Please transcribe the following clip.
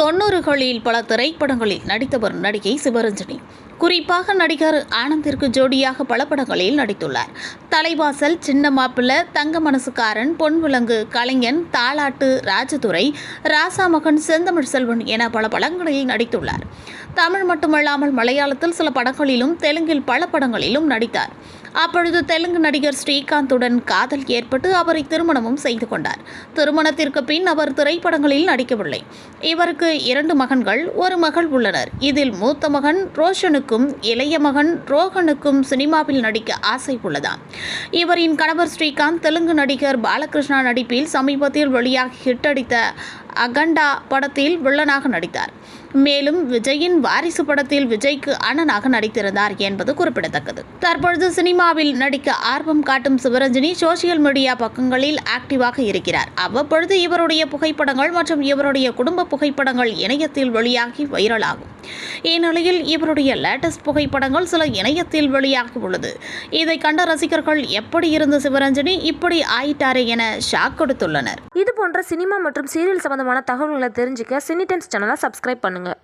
தொண்ணூறுகளில் பல திரைப்படங்களில் நடித்தவர் நடிகை சிவரஞ்சனி. குறிப்பாக நடிகர் ஆனந்திற்கு ஜோடியாக பல படங்களில் நடித்துள்ளார். தலைவாசல் சின்ன மாப்பிள்ளை தங்க மனசுக்காரன் பொன்விலங்கு கலைஞன் தாளாட்டு ராஜதுரை ராசாமகன் செந்தமிழ் செல்வன் என பல படங்களில் நடித்துள்ளார். தமிழ் மட்டுமல்லாமல் மலையாளத்தில் சில படங்களிலும் தெலுங்கில் பல படங்களிலும் நடித்தார். அப்பொழுது தெலுங்கு நடிகர் ஸ்ரீகாந்துடன் காதல் ஏற்பட்டு அவரை திருமணமும் செய்து கொண்டார். திருமணத்திற்கு பின் அவர் திரைப்படங்களில் நடிக்கவில்லை. இவருக்கு இரண்டு மகன்கள் ஒரு மகள் உள்ளனர். இதில் மூத்த மகன் ரோஷனுக்கும் இளைய மகன் ரோஹனுக்கும் சினிமாவில் நடிக்க ஆசை உள்ளதாம். இவரின் கணவர் ஸ்ரீகாந்த் தெலுங்கு நடிகர் பாலகிருஷ்ணா நடிப்பில் சமீபத்தில் வெளியாகி ஹிட் அடித்த அகண்டா படத்தில் வில்லனாக நடித்தார். மேலும் விஜயின் வாரிசு படத்தில் விஜய்க்கு அண்ணனாக நடித்திருந்தார் என்பது குறிப்பிடத்தக்கது. தற்பொழுது சினிமாவில் நடிக்க ஆர்வம் காட்டும் சிவரஞ்சனி சோசியல் மீடியா பக்கங்களில் ஆக்டிவாக இருக்கிறார். அவ்வப்பொழுது இவருடைய புகைப்படங்கள் மற்றும் இவருடைய குடும்ப புகைப்படங்கள் இணையத்தில் வெளியாகி வைரலாகும். இந்நிலையில் இவருடைய லேட்டஸ்ட் புகைப்படங்கள் சில இணையத்தில் வெளியாகி உள்ளது இதை கண்ட ரசிகர்கள் எப்படி இருந்த சிவரஞ்சனி இப்படி ஆயிட்டாரே என ஷாக் கொடுத்துள்ளனர். இது போன்ற சினிமா மற்றும் சீரியல் சம்பந்தமான தகவல்களை தெரிஞ்சுக்க சினி டைம்ஸ் சேனலை சப்ஸ்கிரைப் பண்ணுங்கள்